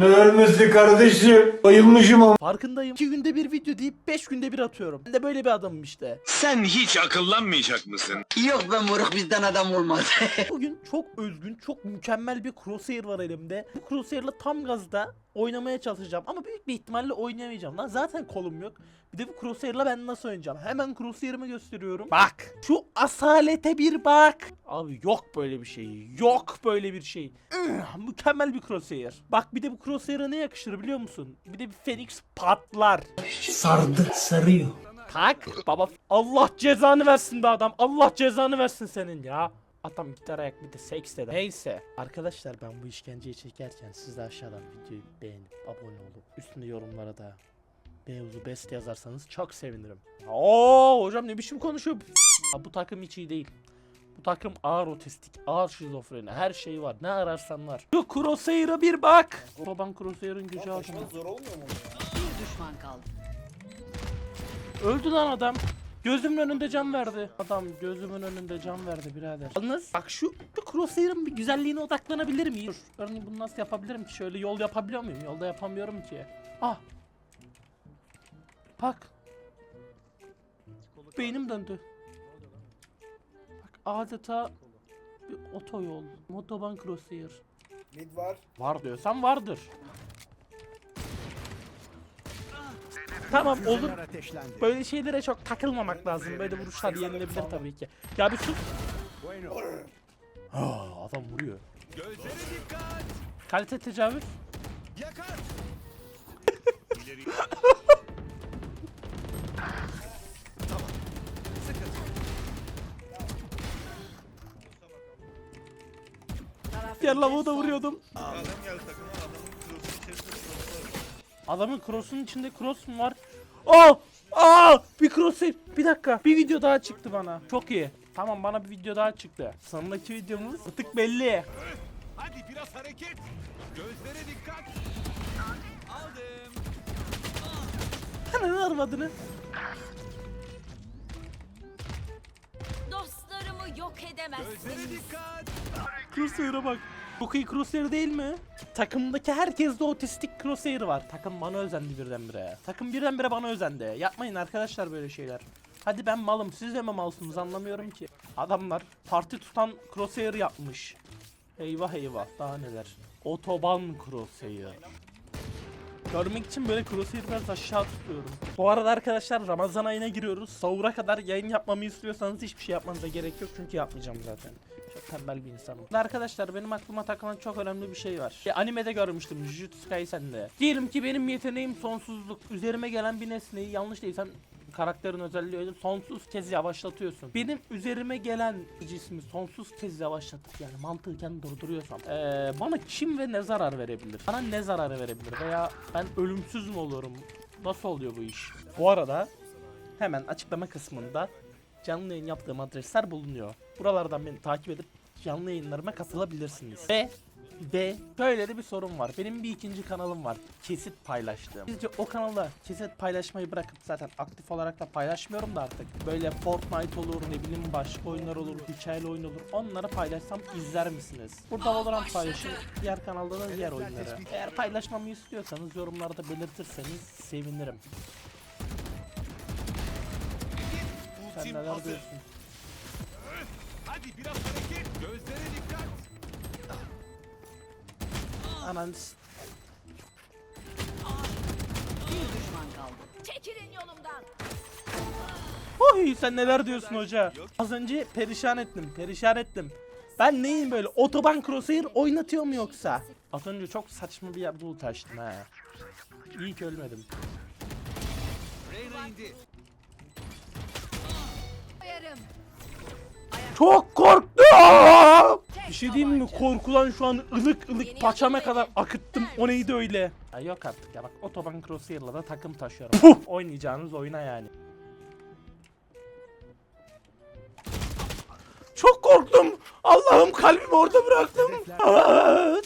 Ne ölmesi kardeşim? Bayılmışım ama. Farkındayım. 2 günde bir video deyip 5 günde bir atıyorum. Ben de böyle bir adamım işte. Sen hiç akıllanmayacak mısın? Yok be moruk bizden adam olmaz. Bugün çok özgün, çok mükemmel bir crosshair var elimde. Bu crosshair'la tam gazda oynamaya çalışacağım. Ama büyük bir ihtimalle oynayamayacağım. Lan zaten kolum yok. Bir de bu crosshair'la ben nasıl oynayacağım? Hemen crosshair'ımı gösteriyorum. Bak! Şu asalete bir bak! Abi yok böyle bir şey. Yok böyle bir şey. Üh, mükemmel bir crosshair. Bak bir de bu crosshair'a ne yakışır biliyor musun? Bir de bir Phoenix patlar. Sardı, sarıyor. Tak baba Allah cezanı versin be adam. Allah cezanı versin senin ya. Adam gitar ayak bir de seks dedi. Neyse. Arkadaşlar ben bu işkenceyi çekerken siz de aşağıdan videoyu beğenip abone olup üstünde yorumlara da mevzu best yazarsanız çok sevinirim. Oo hocam ne biçim konuşuyor? Bu takım hiç iyi değil. Bu takım ağır otistik, ağır şizofreni, her şey var. Ne ararsan var. Şu Crosshair'a bir bak. Baban Crosshair'ın gücü ağzına. Bir düşman kaldı. Öldü lan adam. Gözümün önünde can verdi. Adam gözümün önünde can verdi birader. Yalnız bak şu, şu crosshair'ın bir güzelliğine odaklanabilir miyim? Dur. Örneğin bunu nasıl yapabilirim ki? Şöyle yol yapabiliyor muyum? Yolda yapamıyorum ki. Ah. Bak. Beynim döndü. Adeta bir otoyol. Motoban crosshair. Mid var. Var diyorsan vardır. Tamam olur. Böyle şeylere çok takılmamak lazım. Böyle vuruşlar yenilebilir tabii ki. Ya bir sus. Ha, adam vuruyor. Kalite tecavüz. Diğer lavuğu da vuruyordum. Adamın cross'un içinde cross mu var? Aa! Aa! Bir cross bir dakika. Bir video daha çıktı bana. Çok iyi. Tamam bana bir video daha çıktı. Sonraki videomuz tık belli. Hadi biraz hareket. Gözlere dikkat. Aldım. Ananı armadını. Yok edemezsin. Gözlere dikkat. Crosshair'a bak. Çok iyi crosshair değil mi? Takımdaki herkeste otistik crosshair var. Takım bana özendi birdenbire. Takım birdenbire bana özendi. Yapmayın arkadaşlar böyle şeyler. Hadi ben malım siz de mi malsınız anlamıyorum ki. Adamlar parti tutan crosshair yapmış. Eyvah eyvah daha neler. Otoban crosshair. Görmek için böyle crosshair biraz aşağı tutuyorum. Bu arada arkadaşlar Ramazan ayına giriyoruz. Sahura kadar yayın yapmamı istiyorsanız hiçbir şey yapmanıza gerek yok çünkü yapmayacağım zaten. Çok tembel bir insanım. Arkadaşlar benim aklıma takılan çok önemli bir şey var. Bir animede görmüştüm Jujutsu Kaisen'de. Diyelim ki benim yeteneğim sonsuzluk. Üzerime gelen bir nesneyi yanlış değilsem karakterin özelliği öyle sonsuz kez yavaşlatıyorsun. Benim üzerime gelen cismi sonsuz kez yavaşlatıp yani mantıken durduruyorsam eee, bana kim ve ne zarar verebilir? Bana ne zarar verebilir veya ben ölümsüz mü olurum? Nasıl oluyor bu iş? Bu arada hemen açıklama kısmında canlı yayın yaptığım adresler bulunuyor. Buralardan beni takip edip canlı yayınlarıma katılabilirsiniz. Ve ve böyle de bir sorun var. Benim bir ikinci kanalım var. Kesit paylaştığım. Sizce o kanalda kesit paylaşmayı bırakıp zaten aktif olarak da paylaşmıyorum da artık. Böyle Fortnite olur ne bileyim başka oyunlar olur, hikayeli oyun olur. Onları paylaşsam izler misiniz? Burada Valorant paylaşın. Diğer kanalda da diğer oyunları. Eğer paylaşmamı istiyorsanız yorumlarda belirtirseniz sevinirim. Sen neler diyorsun? Hadi biraz hareket. Gözlere dikkat. Anan s- Bir düşman kaldı. Çekilin yolumdan. Oy sen neler diyorsun hoca? Az önce perişan ettim, perişan ettim. Ben neyim böyle otoban crosshair oynatıyor mu yoksa? Az önce çok saçma bir yerde ult açtım ha. İyi ki ölmedim. Reyna indi. Koyarım. Çok korktum. Bir şey diyeyim mi? Korkulan şu an ılık ılık paçama kadar akıttım. O neydi öyle? Ya yok artık ya bak otoban crosshair'la da takım taşıyorum. Puh! Oynayacağınız oyuna yani. Çok korktum. Allah'ım kalbimi orada bıraktım.